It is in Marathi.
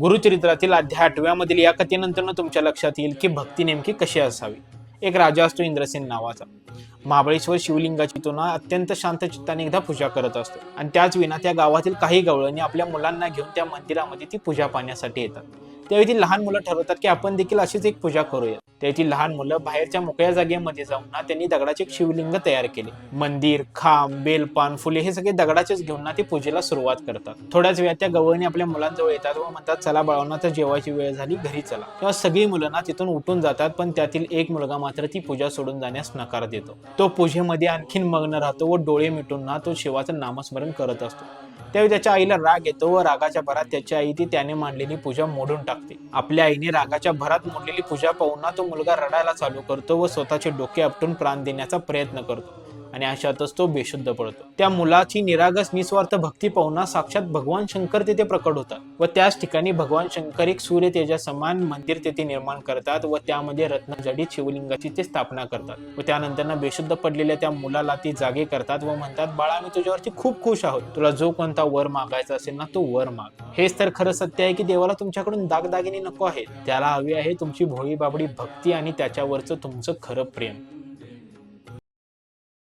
गुरुचरित्रातील अध्याय आठव्यामधील या कथेनंतरनं तुमच्या लक्षात येईल की भक्ती नेमकी कशी असावी. एक राजा असतो इंद्रसेन नावाचा. महाबळेश्वर शिवलिंगाची तो ना अत्यंत शांत चित्ताने एकदा पूजा करत असतो. आणि त्याच विना त्या गावातील काही गवळणी आपल्या मुलांना घेऊन त्या मंदिरामध्ये ती पूजा पाहण्यासाठी येतात. त्यावेळी ती लहान मुलं ठरवतात की आपण देखील अशीच एक पूजा करूया. त्याची लहान मुलं बाहेरच्या मोकळ्या जागेमध्ये जाऊन ना त्यांनी दगडाचे एक शिवलिंग तयार केले. मंदिर खांब बेलपान फुले हे सगळे दगडाचेच घेऊन ना ते पूजेला सुरुवात करतात. थोड्याच वेळात त्या गवळणी आपल्या मुलांजवळ येतात व म्हणतात चला बाळांना तर जेवायची वेळ झाली घरी चला. तेव्हा सगळी मुलं ना तिथून उठून जातात पण त्यातील एक मुलगा मात्र ती पूजा सोडून जाण्यास नकार देतो. तो पूजेमध्ये आणखीन मग्न राहतो व डोळे मिटून ना तो शिवाचं नामस्मरण करत असतो. त्यावेळी त्याच्या आईला राग येतो व रागाच्या भरात त्याची आई ती त्याने मांडलेली पूजा मोडून टाकते. आपल्या आईने रागाच्या भरात मोडलेली पूजा पाहून ना तो मुलगा रडायला चालू करतो व स्वतःचे डोके आपटून प्राण देण्याचा प्रयत्न करतो. आणि अशातच तो बेशुद्ध पडतो. त्या मुलाची निरागस निस्वार्थ भक्ती पाहुना साक्षात भगवान शंकर तेथे प्रकट होतात व त्याच ठिकाणी भगवान शंकर एक सूर्य तेजा समान मंदिर तेथे निर्माण करतात व त्यामध्ये रत्नजडीत शिवलिंगाची ते स्थापना करतात व त्यानंतर ना बेशुद्ध पडलेल्या त्या मुलाला ती जागे करतात व म्हणतात बाळा आम्ही तुझ्यावरती खूप खुश आहोत. तुला जो कोणता वर मागायचा असेल ना तो वर माग. हेच तर खरं सत्य आहे की देवाला तुमच्याकडून दागदागिने नको आहेत. त्याला हवी आहे तुमची भोळी बाबडी भक्ती आणि त्याच्यावरचं तुमचं खरं प्रेम.